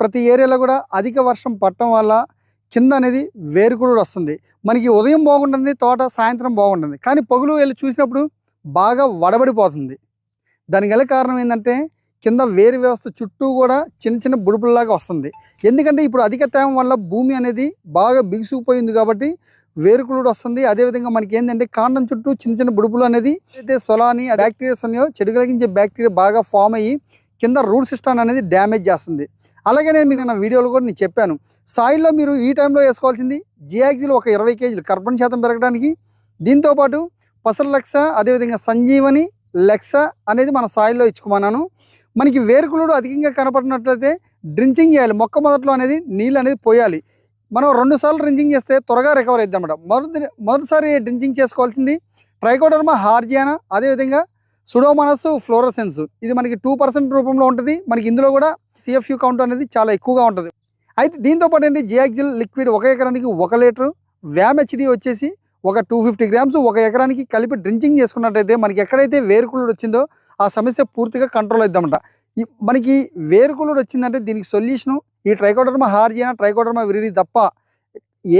ప్రతి ఏరియాలో కూడా అధిక వర్షం పడటం వల్ల కింద అనేది వేరుకుళ్ళు వస్తుంది. మనకి ఉదయం బాగుంటుంది తోట సాయంత్రం బాగుంటుంది. కానీ పగులు వెళ్ళి చూసినప్పుడు బాగా వడబడిపోతుంది. దానికి గల కారణం ఏంటంటే కింద వేరు వ్యవస్థ చుట్టూ కూడా చిన్న చిన్న బుడుపుల్లాగా వస్తుంది. ఎందుకంటే ఇప్పుడు అధిక తేమ వల్ల భూమి అనేది బాగా బిగుసుకుపోయింది కాబట్టి వేరుకులుడు వస్తుంది. అదేవిధంగా మనకి ఏంటంటే కాండం చుట్టూ చిన్న చిన్న బుడుపులు అనేది అయితే సొలాని బ్యాక్టీరియాస్ ఉన్నాయో చెడు కలిగించే బ్యాక్టీరియా బాగా ఫామ్ అయ్యి కింద రూట్ సిస్టమ్ అనేది డ్యామేజ్ చేస్తుంది. అలాగే నేను మీకు నా వీడియోలో కూడా నేను చెప్పాను. సాయిల్లో మీరు ఈ టైంలో వేసుకోవాల్సింది జియాక్జిల్ ఒక ఇరవై కేజీలు కర్బన్ శాతం పెరగడానికి. దీంతోపాటు పసల లెక్స అదేవిధంగా సంజీవని లెక్స అనేది మన సాయిల్లో ఇచ్చుకోమన్నాను. మనకి వేరుకులుడు అధికంగా కనపడినట్లయితే డ్రించింగ్ చేయాలి. మొక్క మొదట్లో అనేది నీళ్ళు అనేది పోయాలి. మనం రెండు సార్లు డ్రించింగ్ చేస్తే త్వరగా రికవర్ అవుతుంది అనమాట మొదటి మొదటిసారి డ్రించింగ్ చేసుకోవాల్సింది ట్రైకోడర్మా హార్జియానా అదేవిధంగా సుడోమనస్ ఫ్లోరసెన్స్ ఇది మనకి టూ పర్సెంట్ రూపంలో ఉంటుంది. మనకి ఇందులో కూడా సిఎఫ్యూ కౌంట్ అనేది చాలా ఎక్కువగా ఉంటుంది. అయితే దీంతో పాటు ఏంటి? జియాక్జిల్ లిక్విడ్ ఒక ఎకరానికి ఒక లీటరు వ్యామ్ హెచ్డి వచ్చేసి ఒక టూ ఫిఫ్టీ గ్రామ్స్ ఒక ఎకరానికి కలిపి డ్రింకింగ్ చేసుకున్నట్టయితే మనకి ఎక్కడైతే వేరుకులుడు వచ్చిందో ఆ సమస్య పూర్తిగా కంట్రోల్ అవుతామంట ఈ మనకి వేరుకులుడు వచ్చిందంటే దీనికి సొల్యూషను ఈ ట్రైకోడర్మా హార్జియా ట్రైకోడర్మా విరిడి తప్ప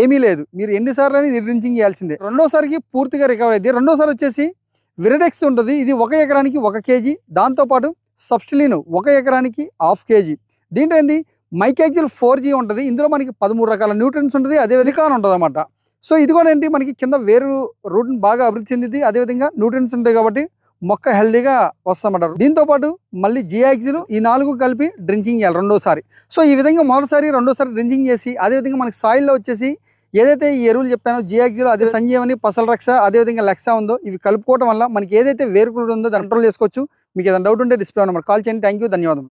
ఏమీ లేదు. మీరు ఎన్నిసార్లు అనేది డ్రింకింగ్ చేయాల్సిందే. రెండోసారికి పూర్తిగా రికవర్ అయింది రెండోసారి వచ్చేసి విరడెక్స్ ఉంటుంది. ఇది ఒక ఎకరానికి ఒక కేజీ. దాంతోపాటు సబ్స్టిలిన్ ఒక ఎకరానికి హాఫ్ కేజీ. దీంట్లో ఏంది? మైకాక్జిల్ ఫోర్ జీ ఉంటుంది. ఇందులో మనకి పదమూడు రకాల న్యూట్రియన్స్ ఉంటుంది. అదే విధంగా ఉంటుంది అనమాట సో ఇది కూడా ఏంటి? మనకి కింద వేరు రూట్ని బాగా అభివృద్ధి చెందింది. అదేవిధంగా న్యూట్రియన్స్ ఉంటాయి కాబట్టి మొక్క హెల్దీగా వస్తామంటారు దీంతో పాటు మళ్ళీ జియాక్సిల్ ఈ నాలుగు కలిపి డ్రింకింగ్ చేయాలి రెండోసారి. సో ఈ విధంగా మొదటిసారి రెండోసారి డ్రింకింగ్ చేసి అదేవిధంగా మనకి సాయిల్లో వచ్చేసి ఏదైతే ఈ ఎరువులు చెప్పానో జియాక్సిల్ అదే సంజీవని పసల రక్ష అదేవిధంగా లెక్సా ఉందో ఇవి కలుపుకోవడం వల్ల మనకి ఏదైతే వేరుకులు ఉందో దాన్ని కంట్రోల్ చేసుకోవచ్చు. మీకు ఏదైనా డౌట్ ఉంటే డిస్ప్లే నెంబర్ కాల్ చేయండి. థ్యాంక్ యూ ధన్యవాదం